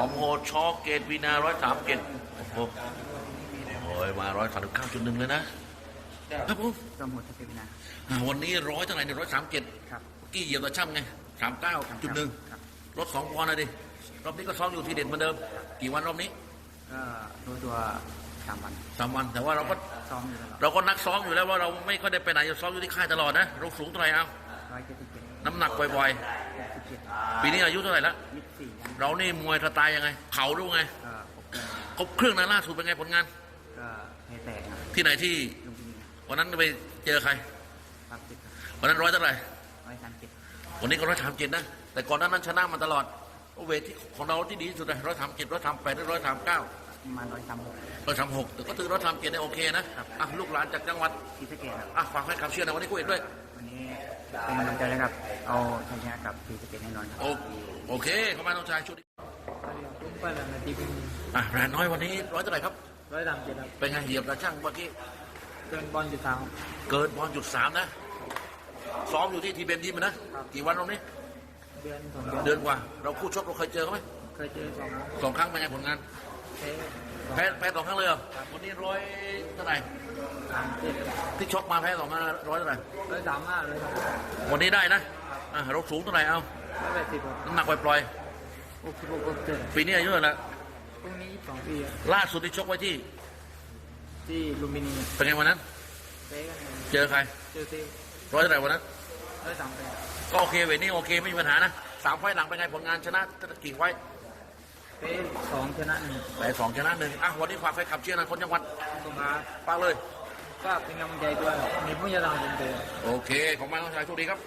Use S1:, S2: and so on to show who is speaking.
S1: อมโหดชอเกตวีนาร้อยสามเกตโอ้โหโอ้ยมาร้อยสามสิบเก้าจุดหนึ่งเลยนะครับผม
S2: จอมโหดทัพพินา
S1: อ่าวันนี้ร้อยเท่าไหร่เนี่ยร้อยสามเกต
S2: ครับ
S1: กี้เหยียบตะช่ำไงสามเก้าจุดหนึ่ง
S2: ครับ
S1: ลดสองปอนด์เลยดิรอบนี้ก็ซ้อมอยู่ที่เด่นเหมือนเดิม กี่วันรอบนี้
S2: ก็รู้ตัวสามวัน
S1: สามวันแต่ว่าเราก็
S2: ซ้อมอยู่ตลอด
S1: เราก็นักซ้อมอยู่แล้วว่าเราไม่ค่อยได้ไปไหนซ้อมอยู่ที่ค่ายตลอดนะเราสูงเท่าไหร่เอา
S2: ร้อยเจ็ดสิบเจ็ด
S1: น้ำหนักบ่อย
S2: หกสิบเจ็ด
S1: ๆปีนี้อายุเท่าไหร่ละ
S2: ยี่สิบสี่ยัง
S1: เรานี่มวยสไตล์ยังไง เข่าดูไง
S2: ก็หกเดือน
S1: ครบเครื่องนะล่าสุดเป็นไงผลงาน
S2: ก็ให้แตกนะ
S1: ที่ไหนที่
S2: ลุงพินี
S1: วันนั้นไปเจอใคร
S2: ครับสิบ
S1: วันนั้นร้อยเท่าไหร่
S2: ร้อยสามเจ็ด
S1: วันนี้ก็ร้อยสามเจ็ดนะ แต่ก่อนหนานั้นชนะมาตลอดโอเวทที่ของเราที่ดีที่สุดเลยร้อยสามเจ็ดร้อยสามแปดร้อยสามเก้า
S2: ประมาณร้อยสามหก
S1: ร้อยสามหกแต่ก็ถือร้อยสามเจ็ดได้โอเคนะอะลูกหลานจากจังหวัด
S2: ที่สะเกตครับ
S1: อะฝากให้คำเชื่อนะวันนี้กูเอกด้วย
S2: วันนี้ เป็นกำลังใจเลยครับ เอาชัยชนะกับที่สะเกตแน่นอนครับ
S1: โอโอเคเข้ามาน้องชายชุดนี้
S2: ตุ้มไปแล้วนาทีเป็น
S1: อะแรงน้อยวันนี้ร้อยเท่าไหร่ครับ
S2: ร้อยสามเจ็ดครับ
S1: เป็นไงเหยียบตาช่างเมื่อกี้
S2: เกินบอลจุดสาม
S1: เกินบอลจุดสามนะซ้อมอยู่ที่ทีเบมทีมนะกี่วันตรงนี้
S2: เดือนสองเดือน
S1: เดือนกว่า เราคู่ชกเราเคยเจอเขาไหม
S2: เคยเจอสองครั้ง
S1: สองครั้งเป็นไงผลงาน
S2: แพ้สอง
S1: แพ้แพ้สองครั้งเลยเหรอวันนี้ร้อยเท่าไหร่
S2: สามเจ็ด
S1: ที่ชกมาแพ้สองครั้งร้อยเท่าไหร่
S2: ร้อยสามห้าเลยครับ
S1: วันนี้ได้นะอะเราสูงเท่าไหร่เอา
S2: ร้อยแปดสิบครับ
S1: น้ำหนักปล่อย
S2: หกสิบหกหกเจ็ด
S1: ๆปีนี้อายุเท่าไหร่ละ
S2: พรุ่งนี้สองปีครับ
S1: ล่าสุดที่ชกไว้ที่
S2: ที่ลุมพินี
S1: เป็นไงวันนั้น
S2: เป๊กัน
S1: เจอใคร
S2: เจอซี
S1: ร้อยเท่าไหร่วันนั้น
S2: ร้อยสามแปด
S1: ก็โอเคเวทนี้โอเคไม่มีปัญหานะสามไฟล์หลังเป็นไงผลงานชนะกี่ไฟล์
S2: เป๊สองชนะหนึ่ง
S1: แต่สองชนะหนึ่งอะวันนี้ฝากไปขับเชียร์นะคนจังหวัด
S2: สงขลา
S1: ฝากเลย
S2: ก็เป็นกำลังใจด้วยมีผู้ยาลาเป็นเดิม
S1: โอเค ของมาน้องชายโชคดีครับ